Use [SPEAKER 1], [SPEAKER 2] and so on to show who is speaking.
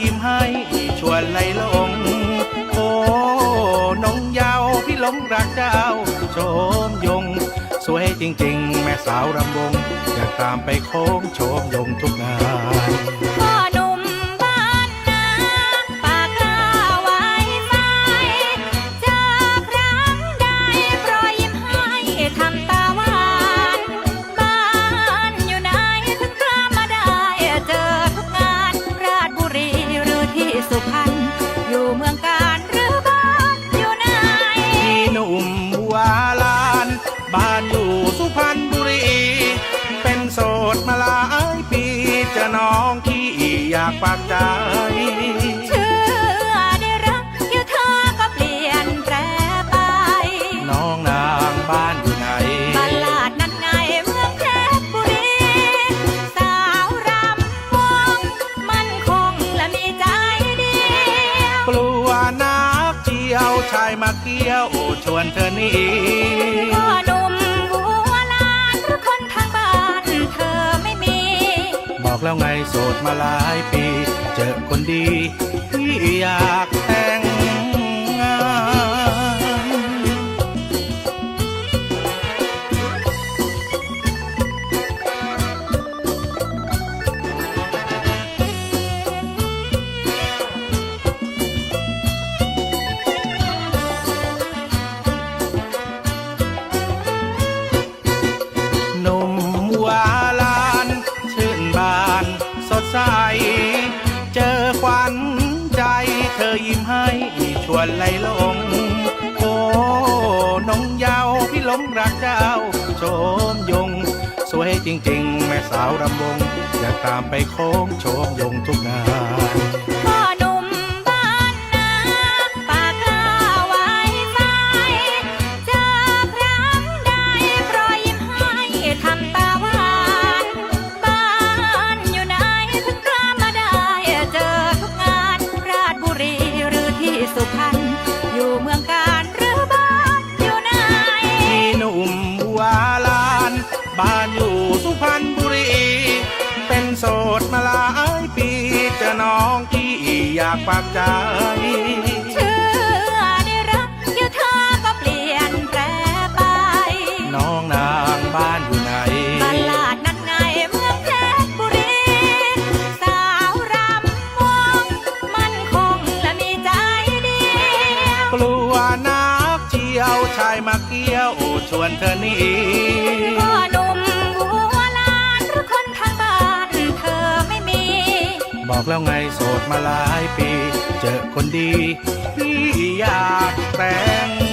[SPEAKER 1] ยิ้มให้ชวนไหลลงโอ้น้องยาวพี่หลงรักเจ้าโชมยง สวยจริง ๆ แม่สาวรำวง อยากตามไปโค้งโชมยงทุกงาน
[SPEAKER 2] อยาก
[SPEAKER 1] ปากใจ
[SPEAKER 2] เชื่อได้รักเดี๋ยวเธอก็เปลี่ยนแปรไป
[SPEAKER 1] น้องนางบ้านอยู่ไหน
[SPEAKER 2] ตลาดนัดไงเมืองเพชรบุรี สาวรำวงมันคงและมีใจเดียว
[SPEAKER 1] กลัวนักเจียวชายมาเกี้ยวชวนเธอหนี
[SPEAKER 2] พ่อหนุ่ม บอ
[SPEAKER 1] กแล้วไงโสดมาหลายปี เจอคนดี ที่อยากแต่ง ยิ้มให้ชวนไหลลงโอ้น้องยาวพี่หลงรักเจ้าโชมยง สวยจริง ๆ แม่สาวรำวง อยากตามไปโค้งโชมยงทุกงาน
[SPEAKER 2] อยาก
[SPEAKER 1] ฝากใจ
[SPEAKER 2] เชื่อได้รักเดี๋ยวเธอก็เปลี่ยนแปรไป
[SPEAKER 1] น้องนางบ้านอยู่ไหน
[SPEAKER 2] ตลาดนัดไงเมืองเพชรบุรี สาวรำวงมันคงและมีใจเดียว
[SPEAKER 1] กลัวนักเจียวชายมาเกี้ยวชวนเธอหนี
[SPEAKER 2] พ่อหนุ่ม บอ
[SPEAKER 1] กแล้วไงโสดมาหลายปี เจอคนดี พี่อยากแต่ง